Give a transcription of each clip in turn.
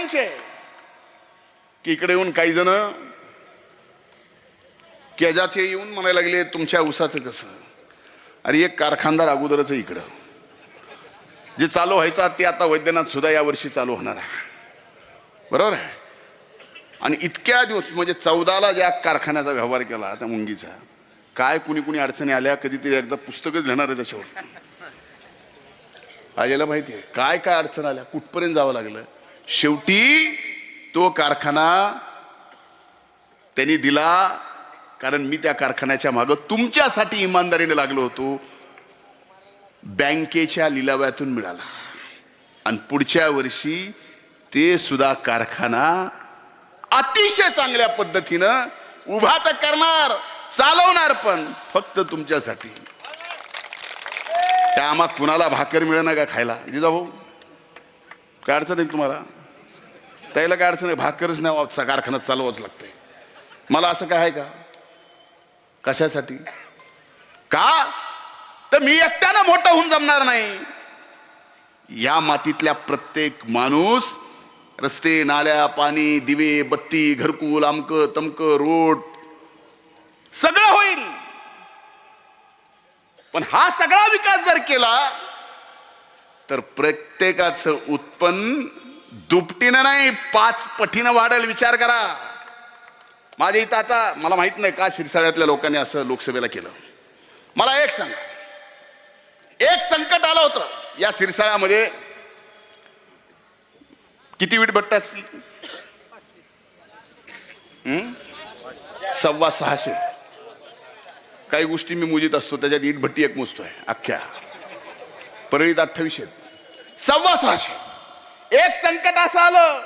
काहींचे की इकडे येऊन काही जण केजाचे येऊन म्हणायला लागले तुमच्या उसाचं कसं? अरे एक कारखानदार अगोदरच इकडं. जे चालू व्हायचं ते आता वैद्यनाथ सुद्धा यावर्षी चालू होणार आहे. बरोबर आहे? आणि इतक्या दिवस म्हणजे चौदाला ज्या कारखान्याचा व्यवहार केला त्या मुंगीचा काय कुणी कुणी अडचणी आल्या कधीतरी एकदा पुस्तकच लिहिणार आहे त्याच्यावर. आलेला माहिती आहे काय काय अडचण आल्या कुठपर्यंत जावं लागलं? शेवटी तो कारखाना त्यांनी दिला कारण मी त्या कारखान्याच्या मागं तुमच्यासाठी इमानदारीने लागलो होतो. बँकेच्या लिलाव्यातून मिळाला. आणि पुढच्या वर्षी ते सुद्धा कारखाना अतिशय चांगल्या पद्धतीनं उभा तर करणार चालवणार पण फक्त तुमच्यासाठी. त्या आम्हा कुणाला भाकर मिळणार का खायला? भाऊ. काय अडचण आहे तुम्हाला? त्याला काय अडचण भाकरच नाही हो, कारखाना कारखान्यात चालवाच लागतंय. मला असं काय आहे का? कशासाठी? का? तर मी एकट्यानं मोठा होऊन जमणार नाही. या मातीतल्या प्रत्येक माणूस रस्ते नाल्या पाणी दिवे बत्ती घरकुल आमक तमक रोड सगळं होईल. पण हा सगळा विकास जर केला तर प्रत्येकाचं उत्पन्न दुपटीनं नाही पाच पटीनं वाढेल विचार करा. माझ्या इथं आता मला माहीत नाही का शिरसाळ्यातल्या लोकांनी असं लोकसभेला केलं. मला एक सांग. एक संकट आलं होतं. या शिरसाळ्यामध्ये किती वीट भट्ट असतील? सव्वा सहाशे. काही गोष्टी मी मुजीत असतो त्याच्यात ईट भट्टी एक मोजतोय अख्ख्या. परळीत अठ्ठावीसशे. आहेत. सव्वा सहाशे. एक संकट असं आलं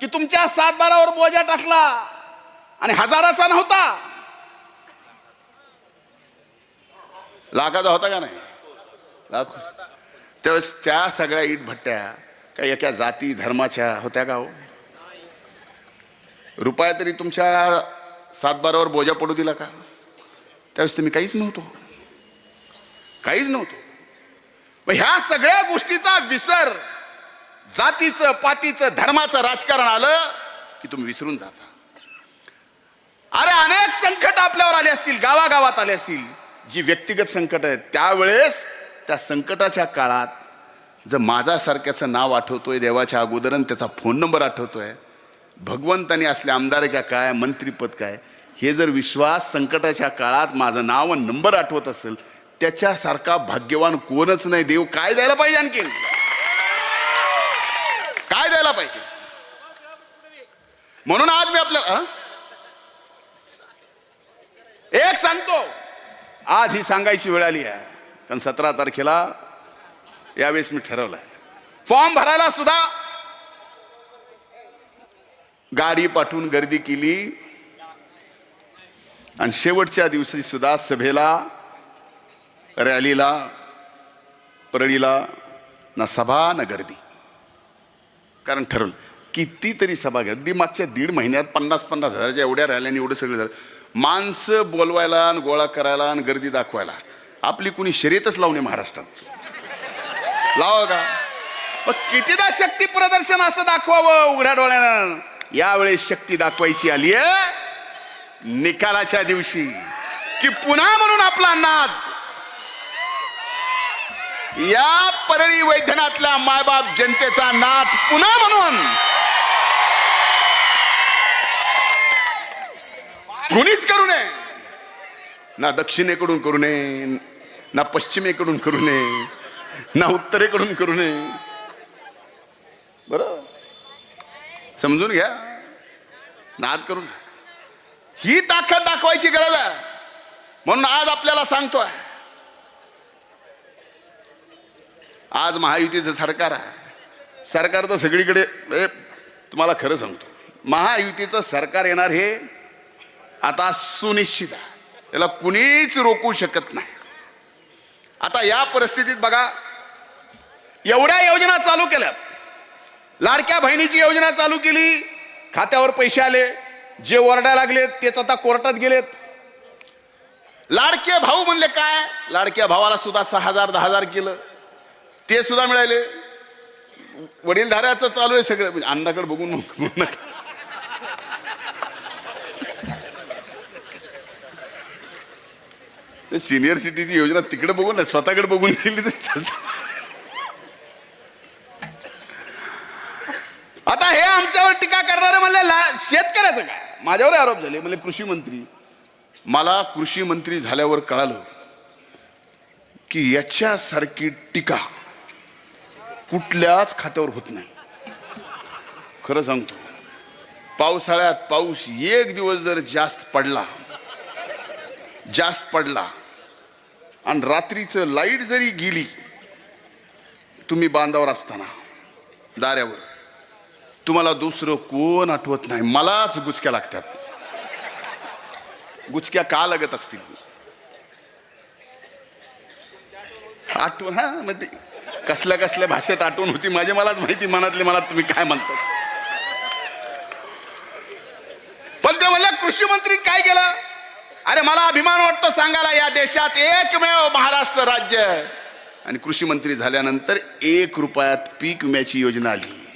की तुमच्या सात बारावर बोजा टाकला आणि हजाराचा नव्हता. लाखाचा होता का नाही? लाख त्यावेळेस त्या सगळ्या ईट भट्ट्या काही एका जाती धर्माच्या होत्या का हो? रुपया तरी तुमच्या सातबारावर बोजा पडू दिला का? त्यावेळेस तुम्ही काहीच नव्हतो. काहीच नव्हतो. मग ह्या सगळ्या गोष्टीचा विसर जातीचं पातीचं धर्माचं राजकारण आलं की तुम्ही विसरून जाता. अरे अनेक संकट आपल्यावर आले असतील गावागावात आले असतील. जी व्यक्तिगत संकट आहेत त्यावेळेस त्या संकटाच्या काळात जर माझ्यासारख्याचं नाव आठवतोय देवाच्या अगोदर आणि त्याचा फोन नंबर आठवतोय भगवंतानी असले आमदार का काय मंत्रीपद काय हे जर विश्वास संकटाच्या काळात माझं नाव नंबर आठवत असेल त्याच्यासारखा भाग्यवान कोणच नाही. देव काय द्यायला पाहिजे आणखीन काय द्यायला पाहिजे म्हणून आज मी आपल्या एक सांगतो. आज ही सांगायची वेळ आली आहे. कारण सतरा तारखेला यावेळेस मी ठरवलंय. फॉर्म भरायला सुद्धा गाडी पाठवून गर्दी केली. आणि शेवटच्या दिवशी सुद्धा सभेला रॅलीला परळीला ना सभा ना गर्दी. कारण ठरवलं. कितीतरी सभा घ्या अगदी मागच्या दीड महिन्यात पन्नास पन्नास हजारच्या एवढ्या राहिल्याने एवढं सगळं झालं. माणसं बोलवायला आणि गोळा करायला आणि गर्दी दाखवायला. आपली कुणी शर्यतच लावणे महाराष्ट्रात. लावा का? मग कितीदा शक्ती प्रदर्शन असं दाखवावं उघड्या डोळ्यानं? यावेळेस शक्ती दाखवायची आली आहे निकालाच्या दिवशी. की पुन्हा म्हणून आपला नाद. या परळी वैद्यनाथल्या मायबाप जनतेचा नाथ पुन्हा म्हणून. कुणीच करू नये. ना दक्षिणेकडून करू नये ना पश्चिमेकडून करू नये ना उत्तरेकडून करू नये. बर? समजून घ्या. नाद करून ही ताकद दाखवायची गरज आहे. म्हणून आज आपल्याला सांगतोय. आज महायुतीचं सरकार आहे. सरकार तर सगळीकडे तुम्हाला खरं सांगतो. महायुतीचं सरकार येणार हे आता सुनिश्चित आहे. त्याला कुणीच रोखू शकत नाही. आता या परिस्थितीत बघा एवढ्या योजना चालू केल्या. लाडक्या बहिणीची योजना चालू केली खात्यावर पैसे आले जे वरडा लागलेत तेच आता कोर्टात गेलेत. लाडके भाऊ म्हणले काय? लाडक्या भावाला सुद्धा सहा हजार दहा हजार केलं. ते सुद्धा मिळाले. वडीलधाऱ्याचं चालू आहे सगळं. म्हणजे अण्णाकडे बघून मग नका. ते सिनियर सिटीची योजना तिकडे बघून ना स्वतःकडे बघून गेली तर चालत. आता हे आमच्यावर टीका करणारे म्हणले ला- शेतकऱ्याचं काय? माझ्यावर आरोप झाले म्हणजे कृषी मंत्री. मला कृषी मंत्री झाल्यावर कळालं की याच्यासारखी टीका कुठल्याच खात्यावर होत नाही. खरं सांगतो पावसाळ्यात पाऊस एक दिवस जर जास्त पडला जास्त पडला आणि रात्रीचं लाइट जरी गेली तुम्ही बांधावर असताना दाऱ्यावर तुम्हाला दुसरं कोण आठवत नाही. मलाच गुचक्या लागतात. गुचक्या का लागत असतील? आठवण हा म्हणजे कसल्या कसल्या भाषेत आठवण होती माझे मलाच माहिती मनातले मला तुम्ही काय म्हणतात पण ते म्हणल्या कृषी मंत्री काय केलं? अरे मला अभिमान वाटतो सांगायला या देशात एकमेव महाराष्ट्र राज्य. आणि कृषी मंत्री झाल्यानंतर एक रुपयात पीक विम्याची योजना आली.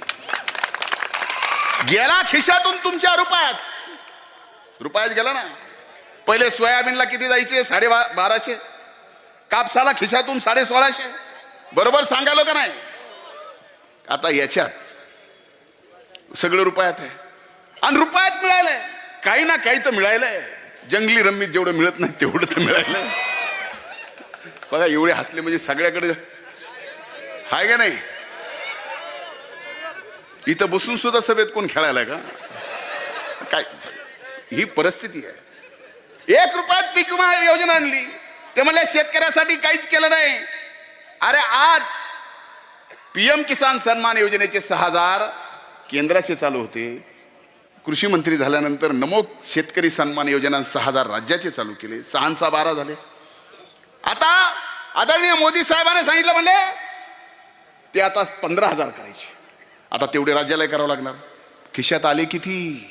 गेला खिशातून तुमच्या रुपयात. रुपयात गेला ना. पहिले सोयाबीनला किती जायचे? साडे बाराशे. कापसाला खिशातून साडे सोळाशे. बरोबर सांगायला का नाही? आता याच्यात सगळं रुपयात आहे. आणि रुपयात मिळालंय. काही ना काही तर मिळालंय. जंगली रम्मीत जेवढं मिळत नाही तेवढं तर मिळालं बघा एवढे हसले म्हणजे सगळ्याकडे हाय का नाही? इथं बसून सुद्धा सभेत कोण खेळायला का? काय ही परिस्थिती आहे. एक रुपयात पीक विमा योजना आणली. ते म्हणले शेतकऱ्यासाठी काहीच केलं नाही. अरे आज पीएम किसान सन्मान योजनेचे सहा हजार केंद्राचे चालू होते. कृषी मंत्री झाल्यानंतर नमो शेतकरी सन्मान योजना सहा हजार राज्याचे चालू केले. सहा सहा बारा झाले. आता आदरणीय मोदी साहेबांनी सांगितलं म्हणजे ते आता पंधरा हजार करायचे. आता तेवढे राज्याला करावं लागणार. खिशात आले किती?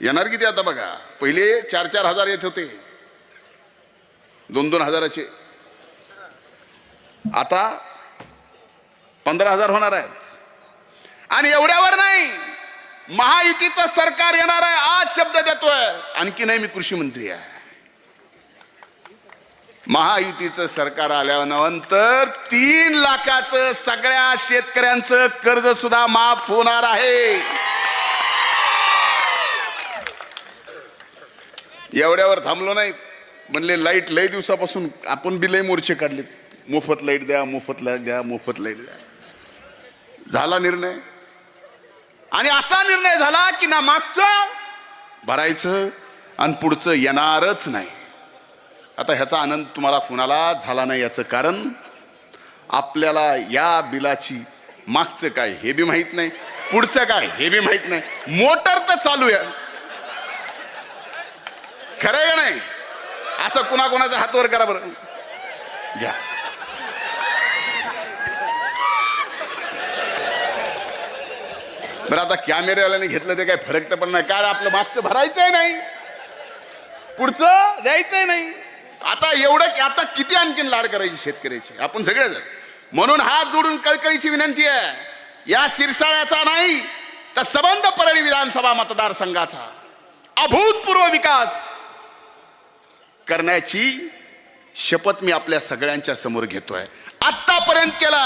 येणार किती आता बघा? पहिले चार चार हजार येत होते. दोन दोन हजाराचे. आता पंधरा हजार होणार आहेत. आणि एवढ्यावर नाही. महायुतीचं सरकार येणार आहे आज शब्द देतोय. आणखी नाही मी कृषी मंत्री आहे. महायुतीचं सरकार आल्यानंतर तीन लाखाचं सगळ्या शेतकऱ्यांचं कर्ज सुद्धा माफ होणार आहे. एवढ्यावर थांबलो नाही. म्हणले लाइट लय दिवसापासून आपण बी लय मोर्चे काढलेत. मोफत लाइट द्या मोफत लाइट द्या मोफत लाइट द्या. झाला निर्णय. आणि असा निर्णय झाला की ना मागचं भरायचं आणि पुढचं येणारच नाही. आता ह्याचा आनंद तुम्हाला कुणाला झाला नाही याचं कारण? आपल्याला या बिलाची मागचं काय हे बी माहीत नाही पुढचं काय हे बी माहीत नाही. मोटर तर चालू आहे. खरं आहे नाही? असं कुणाकुणाच्या हातवर करा बरं. घ्या. बरं आता कॅमेरेवाल्याने घेतलं ते काय फरक तर पण नाही. काय आपलं मागचं भरायचंय नाही. पुढचं द्यायचंय नाही. आता एवढं आता किती आणखीन लाड करायची शेतकऱ्याची? आपण सगळेजण. म्हणून हात जोडून कळकळीची विनंती आहे. या सिरसाळ्याचा नाही तर सबंध परळी विधानसभा मतदारसंघाचा. अभूतपूर्व विकास करण्याची शपथ मी आपल्या सगळ्यांच्या समोर घेतोय. आतापर्यंत केला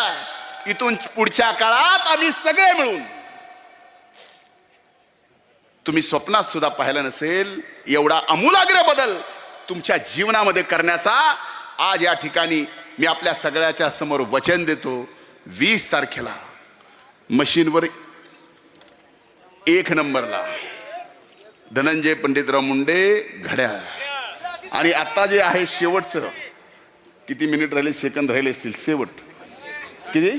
इथून पुढच्या काळात आम्ही सगळे मिळून तुम्ही स्वप्नात सुद्धा पाहिलं नसेल एवढा अमूलाग्र बदल तुमच्या जीवनामध्ये करण्याचा आज या ठिकाणी मी आपल्या सगळ्याच्या समोर वचन देतो. वीस तारखेला मशीनवर एक नंबरला धनंजय पंडितराव मुंडे घड्याळ. आणि आता जे आहे शेवटचं किती मिनिट राहिले? सेकंद राहिले असतील. शेवट. किती?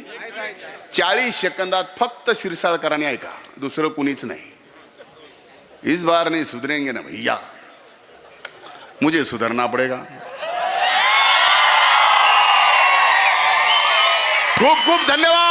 चाळीस सेकंदात फक्त शिरसाळकरांनी ऐका. दुसरं कुणीच नाही. इस बार नहीं सुधरेंगे ना भैया। मुझे सुधरना पड़ेगा। खूब खूब धन्यवाद।